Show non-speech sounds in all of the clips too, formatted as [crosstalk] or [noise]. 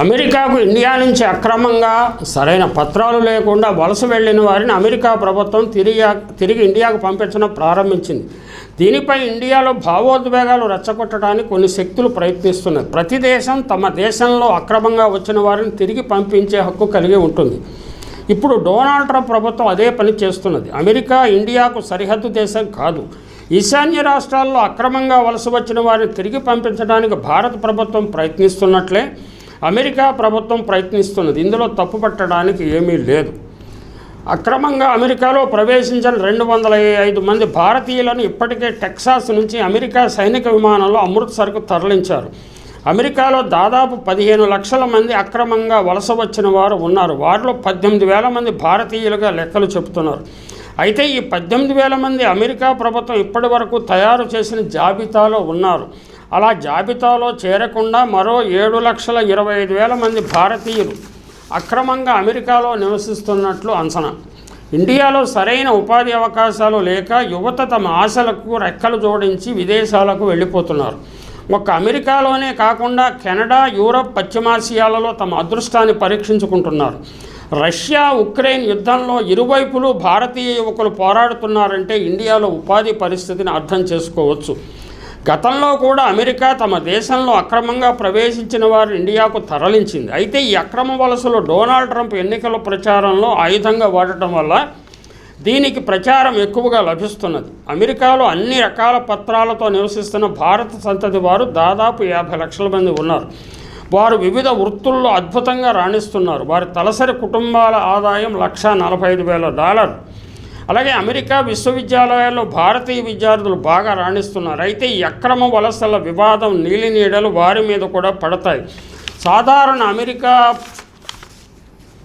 అమెరికాకు ఇండియా నుంచి అక్రమంగా సరైన పత్రాలు లేకుండా వలస వెళ్ళిన వారిని అమెరికా ప్రభుత్వం తిరిగి తిరిగి ఇండియాకు పంపించడం ప్రారంభించింది. దీనిపై ఇండియాలో భావోద్వేగాలు రెచ్చగొట్టడానికి కొన్ని శక్తులు ప్రయత్నిస్తున్నాయి. ప్రతి దేశం తమ దేశంలో అక్రమంగా వచ్చిన వారిని తిరిగి పంపించే హక్కు కలిగి ఉంటుంది. ఇప్పుడు డొనాల్డ్ ట్రంప్ ప్రభుత్వం అదే పని చేస్తున్నది. అమెరికా ఇండియాకు సరిహద్దు దేశం కాదు. ఈశాన్య రాష్ట్రాల్లో అక్రమంగా వలస వచ్చిన వారిని తిరిగి పంపించడానికి భారత ప్రభుత్వం ప్రయత్నిస్తున్నట్లే అమెరికా ప్రభుత్వం ప్రయత్నిస్తున్నది. ఇందులో తప్పు పట్టడానికి ఏమీ లేదు. అక్రమంగా అమెరికాలో ప్రవేశించిన రెండు వందల ఐదు మంది భారతీయులను ఇప్పటికే టెక్సాస్ నుంచి అమెరికా సైనిక విమానంలో అమృత్సర్కు తరలించారు. అమెరికాలో దాదాపు పదిహేను లక్షల మంది అక్రమంగా వలస వచ్చిన వారు ఉన్నారు. వారిలో పద్దెనిమిది వేల మంది భారతీయులుగా లెక్కలు చెబుతున్నారు. అయితే ఈ పద్దెనిమిది వేల మంది అమెరికా ప్రభుత్వం ఇప్పటి వరకు తయారు చేసిన జాబితాలో ఉన్నారు. అలా జాబితాలో చేరకుండా మరో ఏడు లక్షల ఇరవై ఐదు వేల మంది భారతీయులు అక్రమంగా అమెరికాలో నివసిస్తున్నట్లు అంచనా. ఇండియాలో సరైన ఉపాధి అవకాశాలు లేక యువత తమ ఆశలకు రెక్కలు జోడించి విదేశాలకు వెళ్ళిపోతున్నారు. ఒక్క అమెరికాలోనే కాకుండా కెనడా యూరప్ పశ్చిమాసియాలలో తమ అదృష్టాన్ని పరీక్షించుకుంటున్నారు. రష్యా ఉక్రెయిన్ యుద్ధంలో ఇరువైపులు భారతీయ యువకులు పోరాడుతున్నారంటే ఇండియాలో ఉపాధి పరిస్థితిని అర్థం చేసుకోవచ్చు. గతంలో కూడా అమెరికా తమ దేశంలో అక్రమంగా ప్రవేశించిన వారు ఇండియాకు తరలించింది. అయితే ఈ అక్రమ వలసలు డొనాల్డ్ ట్రంప్ ఎన్నికల ప్రచారంలో ఆయుధంగా వాడటం వల్ల దీనికి ప్రచారం ఎక్కువగా లభిస్తున్నది. అమెరికాలో అన్ని రకాల పత్రాలతో నివసిస్తున్న భారత సంతతి వారు దాదాపు యాభై లక్షల మంది ఉన్నారు. వారు వివిధ వృత్తుల్లో అద్భుతంగా రాణిస్తున్నారు. వారి తలసరి కుటుంబాల ఆదాయం లక్ష నలభై ఐదు వేల డాలర్లు. అలాగే అమెరికా విశ్వవిద్యాలయాల్లో భారతీయ విద్యార్థులు బాగా రాణిస్తున్నారు. అయితే ఈ అక్రమ వలసల వివాదం నీలి నీడలు వారి మీద కూడా పడతాయి. సాధారణ అమెరికా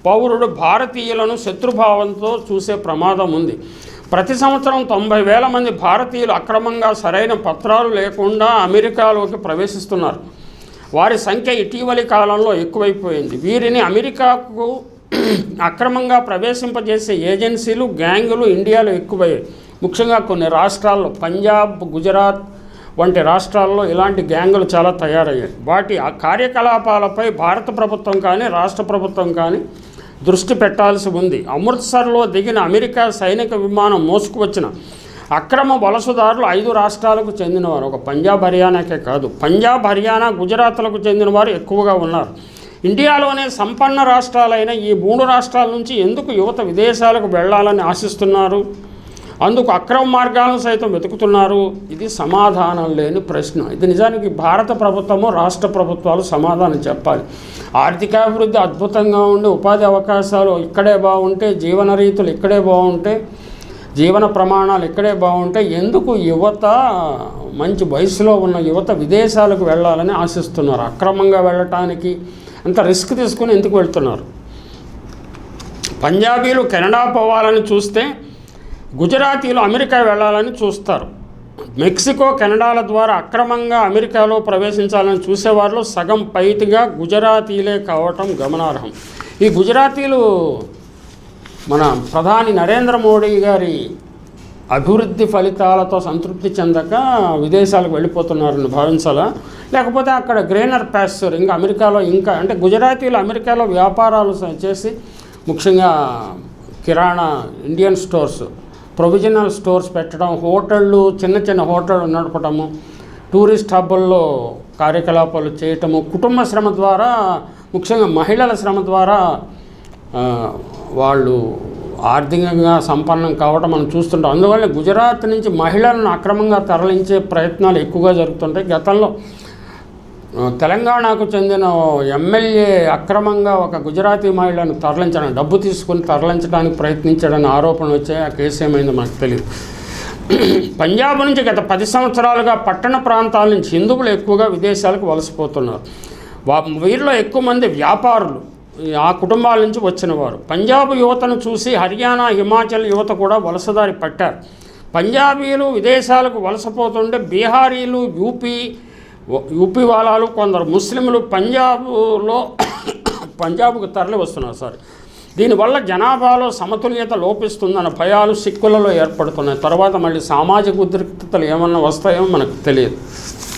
పౌరుడు భారతీయులను శత్రుభావంతో చూసే ప్రమాదం ఉంది. ప్రతి సంవత్సరం తొంభై వేల మంది భారతీయులు అక్రమంగా సరైన పత్రాలు లేకుండా అమెరికాలోకి ప్రవేశిస్తున్నారు. వారి సంఖ్య ఇటీవలి కాలంలో ఎక్కువైపోయింది. వీరిని అమెరికాకు అక్రమంగా ప్రవేశింపజేసే ఏజెన్సీలు గ్యాంగులు ఇండియాలో ఎక్కువయ్యాయి. ముఖ్యంగా కొన్ని రాష్ట్రాల్లో పంజాబ్ గుజరాత్ వంటి రాష్ట్రాల్లో ఇలాంటి గ్యాంగులు చాలా తయారయ్యాయి. వాటి ఆ కార్యకలాపాలపై భారత ప్రభుత్వం కానీ రాష్ట్ర ప్రభుత్వం కానీ దృష్టి పెట్టాల్సి ఉంది. అమృత్సర్లో దిగిన అమెరికా సైనిక విమానం మోసుకువచ్చిన అక్రమ వలసదారులు ఐదు రాష్ట్రాలకు చెందినవారు. ఒక పంజాబ్ హర్యానాకే కాదు పంజాబ్ హర్యానా గుజరాత్లకు చెందినవారు ఎక్కువగా ఉన్నారు. ఇండియాలోనే సంపన్న రాష్ట్రాలైన ఈ మూడు రాష్ట్రాల నుంచి ఎందుకు యువత విదేశాలకు వెళ్ళాలని ఆశిస్తున్నారు? అందుకు అక్రమ మార్గాలను సైతం వెతుకుతున్నారు? ఇది సమాధానం లేని ప్రశ్న. ఇది నిజానికి భారత ప్రభుత్వము రాష్ట్ర ప్రభుత్వాలు సమాధానం చెప్పాలి. ఆర్థికాభివృద్ధి అద్భుతంగా ఉండి ఉపాధి అవకాశాలు ఇక్కడే బాగుంటే జీవన రీతులు ఇక్కడే బాగుంటే జీవన ప్రమాణాలు ఇక్కడే బాగుంటే ఎందుకు యువత మంచి వయసులో ఉన్న యువత విదేశాలకు వెళ్ళాలని ఆశిస్తున్నారు? అక్రమంగా వెళ్ళటానికి అంత రిస్క్ తీసుకుని ఎందుకు వెళ్తున్నారు? పంజాబీలు కెనడా పోవాలని చూస్తే గుజరాతీలు అమెరికా వెళ్ళాలని చూస్తారు. మెక్సికో కెనడాల ద్వారా అక్రమంగా అమెరికాలో ప్రవేశించాలని చూసేవారిలో సగం పైతిగా గుజరాతీలే కావటం గమనార్హం. ఈ గుజరాతీలు మన ప్రధాని నరేంద్ర మోడీ గారి అభివృద్ధి ఫలితాలతో సంతృప్తి చెందక విదేశాలకు వెళ్ళిపోతున్నారని భావించాలా? లేకపోతే అక్కడ గ్రేనర్ ప్యాస్చర్ ఇంకా అమెరికాలో ఇంకా అంటే గుజరాతీలు అమెరికాలో వ్యాపారాలు చేసి ముఖ్యంగా కిరాణా ఇండియన్ స్టోర్స్ ప్రొవిజనల్ స్టోర్స్ పెట్టడం హోటళ్ళు చిన్న చిన్న హోటళ్ళు నడపడము టూరిస్ట్ హబ్బుల్లో కార్యకలాపాలు చేయటము కుటుంబ శ్రమ ద్వారా ముఖ్యంగా మహిళల శ్రమ ద్వారా వాళ్ళు ఆర్థికంగా సంపన్నం కావడం మనం చూస్తుంటాం. అందువల్ల గుజరాత్ నుంచి మహిళలను అక్రమంగా తరలించే ప్రయత్నాలు ఎక్కువగా జరుగుతుంటాయి. గతంలో తెలంగాణకు చెందిన ఎమ్మెల్యే అక్రమంగా ఒక గుజరాతీ మహిళను తరలించడం డబ్బు తీసుకుని తరలించడానికి ప్రయత్నించాడని ఆరోపణలు వచ్చాయి. ఆ కేసు ఏమైందో మనకు తెలియదు పంజాబ్ నుంచి గత పది సంవత్సరాలుగా పట్టణ ప్రాంతాల నుంచి హిందువులు ఎక్కువగా విదేశాలకు వలసపోతున్నారు. వీరిలో ఎక్కువ మంది వ్యాపారులు. ఆ కుటుంబాల నుంచి వచ్చిన వారు. పంజాబ్ యువతను చూసి హర్యానా హిమాచల్ యువత కూడా వలసదారి పట్టారు. పంజాబీలు విదేశాలకు వలసపోతుంటే బీహారీలు యూపీ యూపీ వాళ్ళు కొందరు ముస్లింలు పంజాబ్లో [coughs] పంజాబ్కు తరలి వస్తున్నారు సార్. దీనివల్ల జనాభాలో సమతుల్యత లోపిస్తుందన్న భయాలు సిక్కులలో ఏర్పడుతున్నాయి. తర్వాత మళ్ళీ సామాజిక ఉద్రిక్తతలు ఏమన్నా వస్తాయో మనకు తెలియదు.